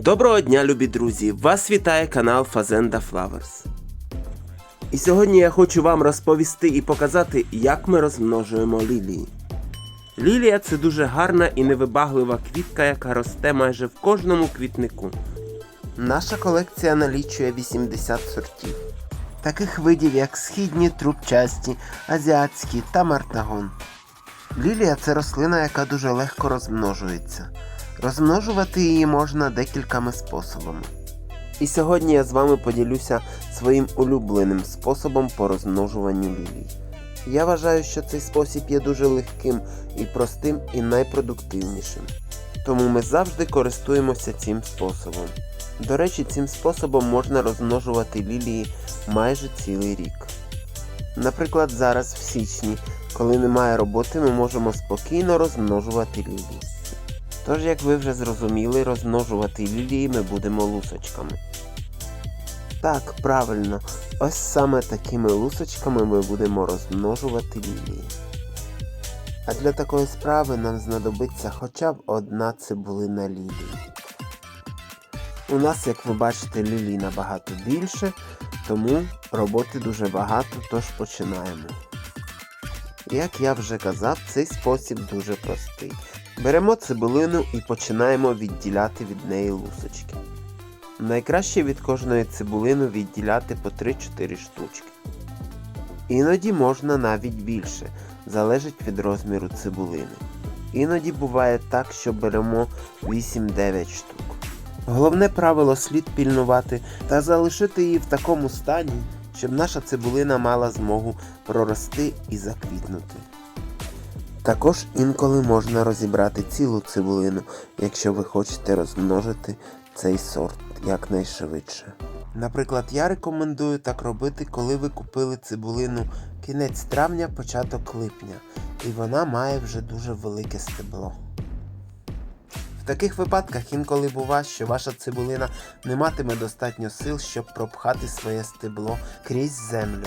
Доброго дня, любі друзі! Вас вітає канал Fazenda Flowers. І сьогодні я хочу вам розповісти і показати, як ми розмножуємо лілії. Лілія це дуже гарна і невибаглива квітка, яка росте майже в кожному квітнику. Наша колекція налічує 80 сортів. Таких видів, як східні, трубчасті, азіатські та мартагон. Лілія це рослина, яка дуже легко розмножується. Розмножувати її можна декількома способами. І сьогодні я з вами поділюся своїм улюбленим способом по розмножуванню лілій. Я вважаю, що цей спосіб є дуже легким і простим і найпродуктивнішим. Тому ми завжди користуємося цим способом. До речі, цим способом можна розмножувати лілії майже цілий рік. Наприклад, зараз в січні, коли немає роботи, ми можемо спокійно розмножувати лілії. Тож, як ви вже зрозуміли, розмножувати лілії ми будемо лусочками. Так, правильно, ось саме такими лусочками ми будемо розмножувати лілії. А для такої справи нам знадобиться хоча б одна цибулина лілії. У нас, як ви бачите, лілій набагато більше, тому роботи дуже багато, тож починаємо. Як я вже казав, цей спосіб дуже простий. Беремо цибулину і починаємо відділяти від неї лусочки. Найкраще від кожної цибулини відділяти по 3-4 штучки. Іноді можна навіть більше, залежить від розміру цибулини. Іноді буває так, що беремо 8-9 штук. Головне правило слід пільнувати та залишити її в такому стані, щоб наша цибулина мала змогу прорости і заквітнути. Також інколи можна розібрати цілу цибулину, якщо ви хочете розмножити цей сорт якнайшвидше. Наприклад, я рекомендую так робити, коли ви купили цибулину кінець травня, початок липня, і вона має вже дуже велике стебло. В таких випадках інколи бува, що ваша цибулина не матиме достатньо сил, щоб пропхати своє стебло крізь землю.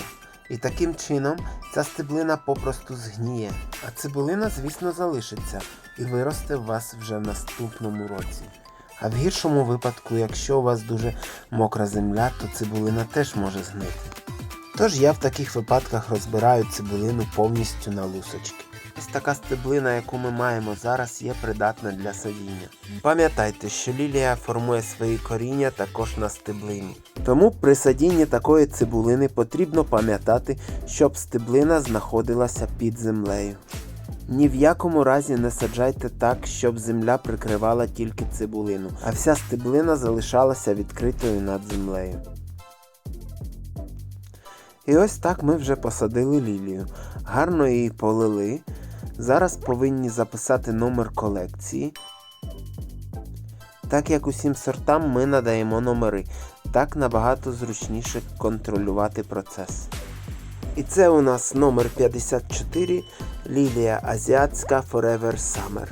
І таким чином ця стеблина попросту згніє, а цибулина, звісно, залишиться і виросте в вас вже в наступному році. А в гіршому випадку, якщо у вас дуже мокра земля, то цибулина теж може згнити. Тож я в таких випадках розбираю цибулину повністю на лусочки. Ось така стеблина, яку ми маємо зараз, є придатна для садіння. Пам'ятайте, що лілія формує свої коріння також на стеблині. Тому при садінні такої цибулини потрібно пам'ятати, щоб стеблина знаходилася під землею. Ні в якому разі не саджайте так, щоб земля прикривала тільки цибулину, а вся стеблина залишалася відкритою над землею. І ось так ми вже посадили лілію. Гарно її полили. Зараз повинні записати номер колекції. Так як усім сортам ми надаємо номери, так набагато зручніше контролювати процес. І це у нас номер 54 Лілія Азіатська Forever Summer.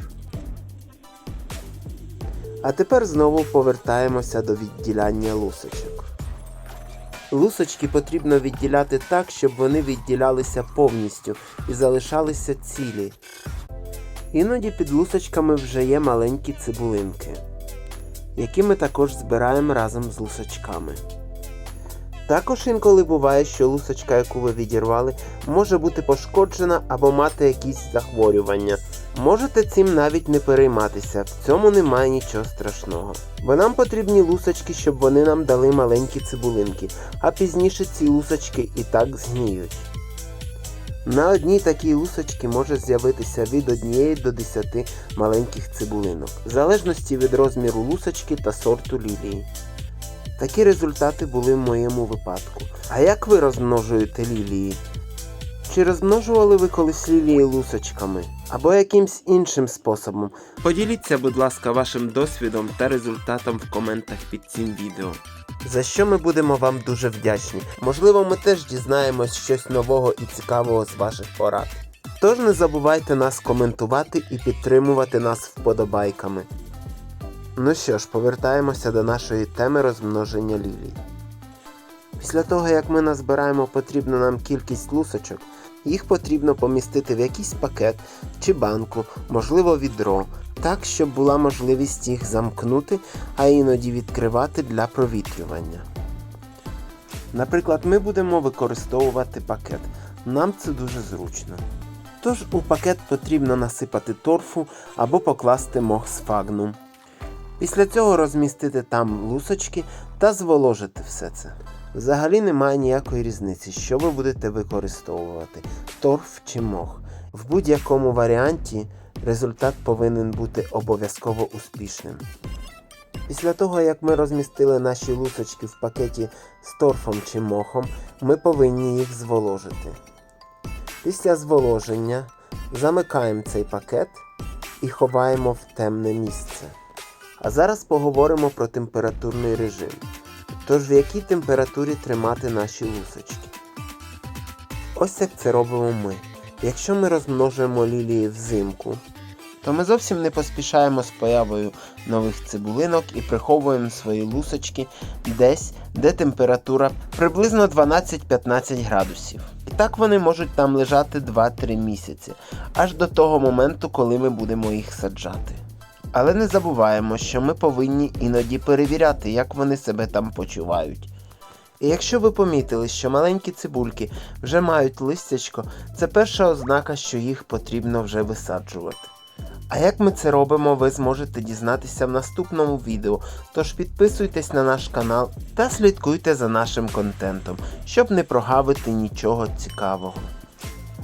А тепер знову повертаємося до відділяння лусочок. Лусочки потрібно відділяти так, щоб вони відділялися повністю і залишалися цілі. Іноді під лусочками вже є маленькі цибулинки, які ми також збираємо разом з лусочками. Також інколи буває, що лусочка, яку ви відірвали, може бути пошкоджена або мати якісь захворювання. Можете цим навіть не перейматися, в цьому немає нічого страшного. Бо нам потрібні лусочки, щоб вони нам дали маленькі цибулинки, а пізніше ці лусочки і так згніють. На одній такій лусочці може з'явитися від 1 до 10 маленьких цибулинок, в залежності від розміру лусочки та сорту лілії. Такі результати були в моєму випадку. А як ви розмножуєте лілії? Чи розмножували ви колись лілії лусочками? Або якимсь іншим способом? Поділіться, будь ласка, вашим досвідом та результатом в коментах під цим відео. За що ми будемо вам дуже вдячні. Можливо, ми теж дізнаємось щось нового і цікавого з ваших порад. Тож не забувайте нас коментувати і підтримувати нас вподобайками. Ну що ж, повертаємося до нашої теми розмноження лілій. Після того, як ми назбираємо потрібну нам кількість лусочок, їх потрібно помістити в якийсь пакет чи банку, можливо відро, так, щоб була можливість їх замкнути, а іноді відкривати для провітрювання. Наприклад, ми будемо використовувати пакет. Нам це дуже зручно. Тож у пакет потрібно насипати торфу або покласти мох сфагнум. Після цього розмістити там лусочки та зволожити все це. Взагалі немає ніякої різниці, що ви будете використовувати торф чи мох. В будь-якому варіанті результат повинен бути обов'язково успішним. Після того, як ми розмістили наші лусочки в пакеті з торфом чи мохом, ми повинні їх зволожити. Після зволоження замикаємо цей пакет і ховаємо в темне місце. А зараз поговоримо про температурний режим. Тож в якій температурі тримати наші лусочки. Ось як це робимо ми. Якщо ми розмножуємо лілії взимку, то ми зовсім не поспішаємо з появою нових цибулинок і приховуємо свої лусочки десь, де температура приблизно 12-15 градусів. І так вони можуть там лежати 2-3 місяці, аж до того моменту, коли ми будемо їх саджати. Але не забуваємо, що ми повинні іноді перевіряти, як вони себе там почувають. І якщо ви помітили, що маленькі цибульки вже мають листячко, це перша ознака, що їх потрібно вже висаджувати. А як ми це робимо, ви зможете дізнатися в наступному відео, тож підписуйтесь на наш канал та слідкуйте за нашим контентом, щоб не прогавити нічого цікавого.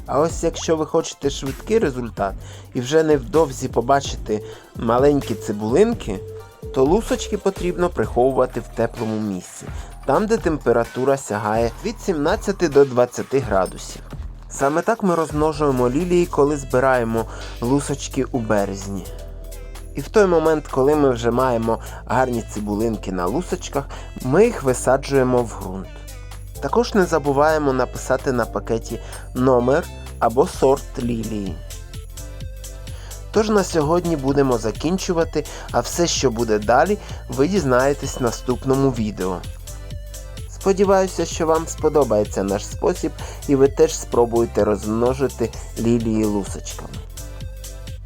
А ось якщо ви хочете швидкий результат і вже невдовзі побачити маленькі цибулинки, то лусочки потрібно приховувати в теплому місці, там де температура сягає від 17 до 20 градусів. Саме так ми розмножуємо лілії, коли збираємо лусочки у березні. І в той момент, коли ми вже маємо гарні цибулинки на лусочках, ми їх висаджуємо в ґрунт. Також не забуваємо написати на пакеті номер або сорт лілії. Тож на сьогодні будемо закінчувати, а все, що буде далі, ви дізнаєтесь в наступному відео. Сподіваюся, що вам сподобається наш спосіб і ви теж спробуєте розмножити лілії лусочками.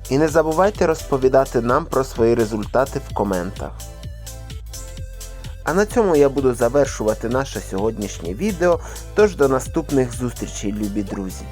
І не забувайте розповідати нам про свої результати в коментах. А на цьому я буду завершувати наше сьогоднішнє відео, тож до наступних зустрічей, любі друзі!